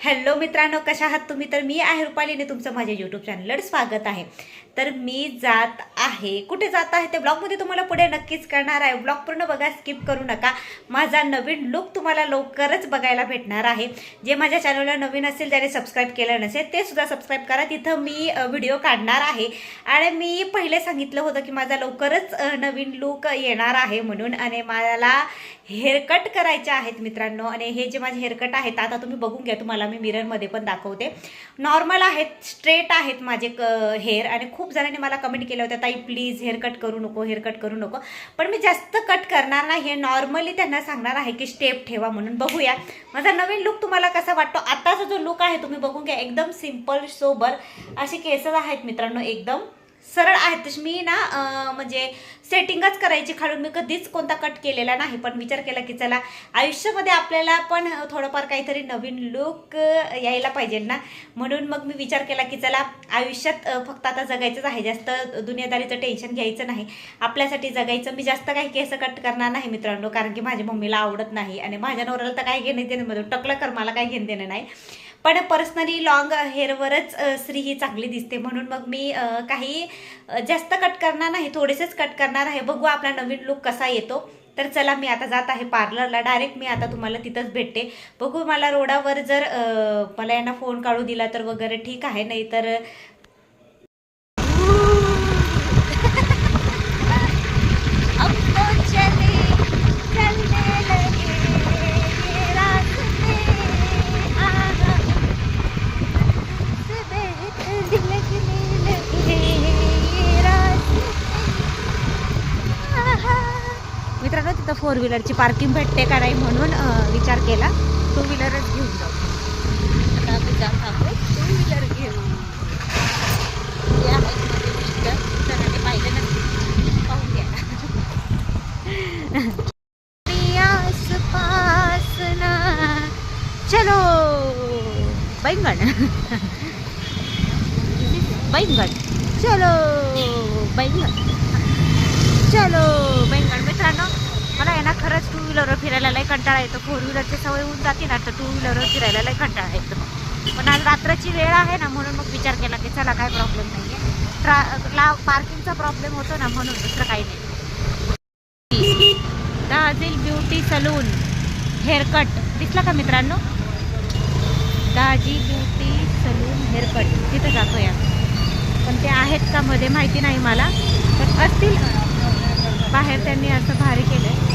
Hello मित्रांनो कशा आहात तुम्ही? तर मी आहे रुपालीने तुमचं माझ्या यूट्यूब चॅनलवर स्वागत आहे. तर मी जात आहे. कुठे जात आहे ते ब्लॉगमध्ये तुम्हाला पुढे नक्कीच करणार आहे. ब्लॉग पूर्ण बघा स्किप करू नका. माझा नवीन लुक तुम्हाला लवकरच बघायला भेटणार आहे. जे माझ्या चॅनलला नवीन असेल ज्याने सबस्क्राईब केलं नसेल ते सुद्धा सबस्क्राईब करा. तिथं मी व्हिडिओ काढणार आहे. आणि मी पहिले सांगितलं होतं की माझा लवकरच नवीन लुक येणार आहे म्हणून. आणि मला हेअरकट करायचे आहेत मित्रांनो. आणि हे जे माझे हेअरकट आहेत आता तुम्ही बघून घ्या तुम्हाला मी मिररमध्ये पण दाखवते. नॉर्मल आहेत स्ट्रेट आहेत माझे क हेअर आणि खूप जणांनी मला कमेंट केलं होतं ताई प्लीज हेअरकट करू नको हेअरकट करू नको. पण मी जास्त कट करणार नाही. हे नॉर्मली त्यांना सांगणार आहे की स्टेप ठेवा म्हणून. बघूया. माझा नवीन लुक तुम्हाला कसा वाटतो? आताचा जो लुक आहे तुम्ही बघून घ्या. एकदम सिंपल सोबर असे केसच आहेत मित्रांनो एकदम. सरळ आहेत. तशी मी ना म्हणजे सेटिंगच करायची खालून मी कधीच कोणता कट केलेला नाही. पण विचार केला की चला आयुष्यामध्ये आपल्याला पण थोडंफार काहीतरी नवीन लुक यायला पाहिजे ना. म्हणून मग मी विचार केला की चला आयुष्यात फक्त आता जगायचंच आहे. जास्त दुनियादारीचं टेन्शन घ्यायचं नाही. आपल्यासाठी जगायचं. मी जास्त काही केस कट करणार नाही मित्रांनो. कारण की माझ्या मम्मीला आवडत नाही. आणि माझ्या नवऱ्याला तर काही घेणं देणं म्हणजे टकलं कर मला काही घेणं देणं नाही. पण पर्सनली लॉंग हेअरवरच स्त्री ही चांगली दिसते. म्हणून मग मी काही जास्त कट करणार नाही थोडेसेच कट करणार आहे. बघू आपला नवीन लुक कसा येतो. तर चला मी आता जात आहे पार्लरला डायरेक्ट मी आता तुम्हाला तिथंच भेटते. बघू मला रोडावर जर मला यांना फोन काढू दिला तर वगैरे ठीक आहे. नाही तर फोर व्हीलरची पार्किंग भेटते का नाही म्हणून विचार केला. टू व्हीलरच घेऊन जाऊ. आता आम्ही जात आहोत टू व्हीलर घेऊन. आहेत माझे मिस्टर. मिस्टरांनी पाहिलं नक्की पाहून घ्या. आस पास ना चलो. बैंगन. बैंगन. चलो. बैंगन. चलो. बैंगन मित्रांनो मला आहे ना खरंच टू व्हीलरवर फिरायला लय कंटाळा येतो. फोर व्हीलरची सवय होऊन जाते ना तर टू व्हीलरवर फिरायला लय कंटाळा येतो. पण आज रात्रीची वेळ आहे ना म्हणून मग विचार केला की चला काय प्रॉब्लेम नाही आहे ट्रा ला पार्किंगचा प्रॉब्लेम होतो ना म्हणून दुसरं काही नाही. दाजील ब्युटी सलून हेअरकट दिसला का मित्रांनो? दाजी ब्युटी सलून हेअरकट तिथं जातो या पण ते आहेत का मध्ये माहिती नाही मला. पण असतील बाहेर त्यांनी असं भारी केलं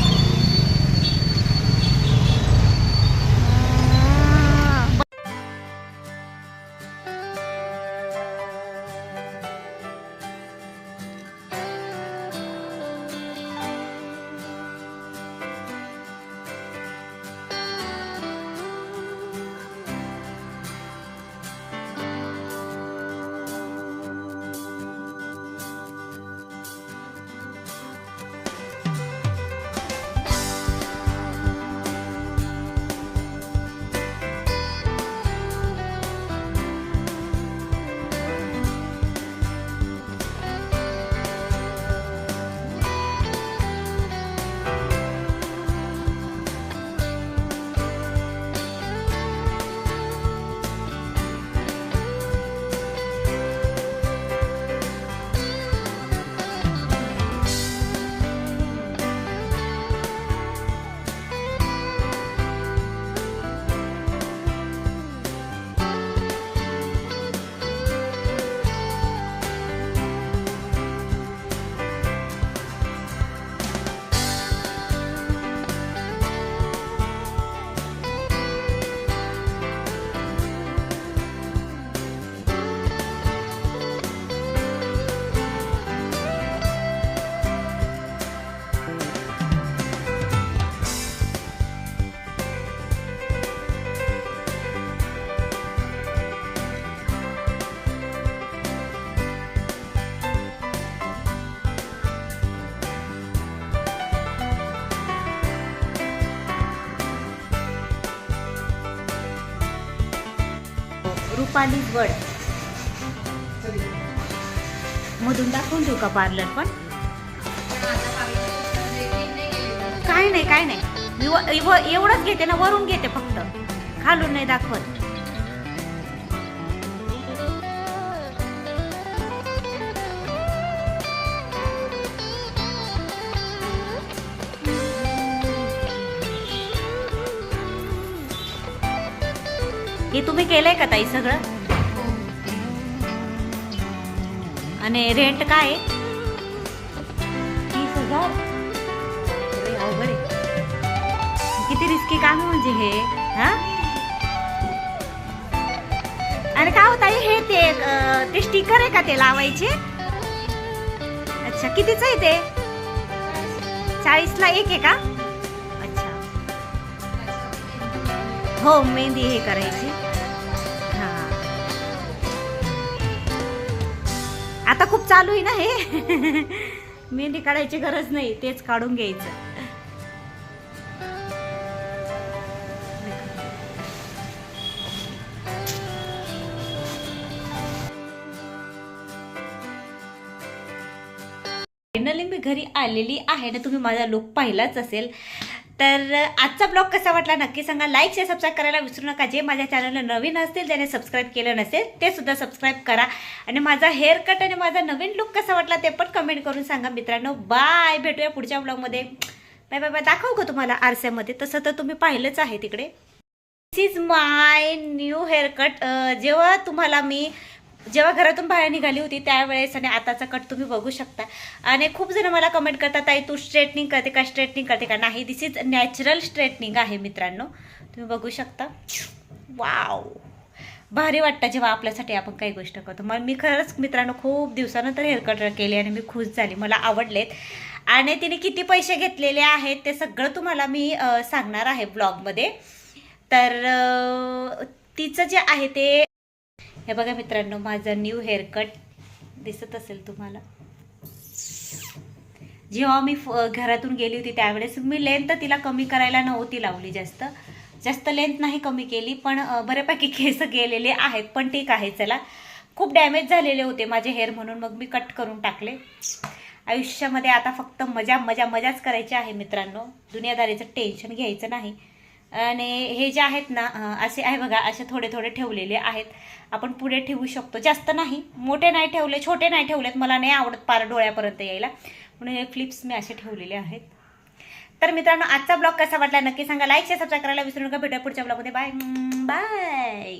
रुपाली वड. मधून दाखवून देऊ का पार्लर पण? काय नाही काय नाही. एवढंच घेते ना वरून घेते फक्त. खालून नाही दाखवत. हे तुम्ही केलंय का ताई सगळं? आणि रेंट काय? आहे तीस हजार? किती रिस्की काम म्हणजे हे हा? आणि काय होत आहे हे ते ते स्टिकर आहे का ते लावायचे? अच्छा कितीच आहे ते? चाळीसला एक आहे का? अच्छा. हो मेहंदी हे करायची. आता खूप चालू आहे ना हे? मेहंदी काढायची गरज नाही तेच काढून घ्यायचं. फायनली मी घरी आलेली आहे ना तुम्ही माझा लुक पाहिलाच असेल. तर आजचा ब्लॉग कसा वाटला नक्की सांगा. लाईक शेअर सबस्क्राईब करायला विसरू नका. जे माझ्या चॅनलला नवीन असतील ज्याने सबस्क्राईब केलं नसेल ते सुद्धा सबस्क्राईब करा. आणि माझा हेअर कट आणि माझा नवीन लुक कसा वाटला ते पण कमेंट करून सांगा. मित्रांनो बाय भेटूया पुढच्या ब्लॉगमध्ये बाय बाय बाय दाखवू का तुम्हाला आरसेमध्ये तसं तर तुम्ही पाहिलंच आहे तिकडे. This is my new haircut जेव्हा तुम्हाला मी जेव्हा घरातून बाहेर निघाली होती त्यावेळेस आणि आताचा कट तुम्ही बघू शकता. आणि खूप जण मला कमेंट करतात ताई तू स्ट्रेटनिंग करते का स्ट्रेटनिंग करते का? नाही दिस इज नॅचरल स्ट्रेटनिंग आहे मित्रांनो. तुम्ही बघू शकता. वाव भारी वाटतं जेव्हा आपल्यासाठी आपण काही गोष्ट करतो. मग मी खरंच मित्रांनो खूप दिवसानंतर हेअरकट केली केले आणि मी खुश झाली. मला आवडलेत. आणि तिने किती पैसे घेतलेले आहेत ते सगळं तुम्हाला मी सांगणार आहे ब्लॉगमध्ये तर तिचं जे आहे ते हे बघा मित्रांनो माझा न्यू हेअर कट दिसत असेल तुम्हाला. जेव्हा मी फ- घरातून गेली होती त्यावेळेस मी लेंथ तिला कमी करायला नव्हती लावली जास्त. जास्त लेंथ नाही कमी केली पण बऱ्यापैकी केस गेलेले आहेत पण ठीक आहे चला. खूप डॅमेज झालेले होते माझे हेअर म्हणून मग मी कट करून टाकले. आयुष्यामध्ये आता फक्त मजा मजा मजाच करायची आहे मित्रांनो. दुनियादारीचं टेन्शन घ्यायचं नाही. आणि हे जे आहेत ना असे आहे बघा असे थोडे थोडे ठेवलेले आहेत. आपण पुढे ठेवू शकतो. जास्त नाही मोठे नाही ठेवले छोटे नाही ठेवलेत. मला नाही आवडत पार डोळ्यापर्यंत यायला. म्हणून हे फ्लिप्स मी असे ठेवलेले आहेत. तर मित्रांनो आजचा ब्लॉग कसा वाटला नक्की सांगा. लाईक शेअर सबस्क्राईब करायला विसरू नका. भेटूया पुढच्या ब्लॉगमध्ये बाय बाय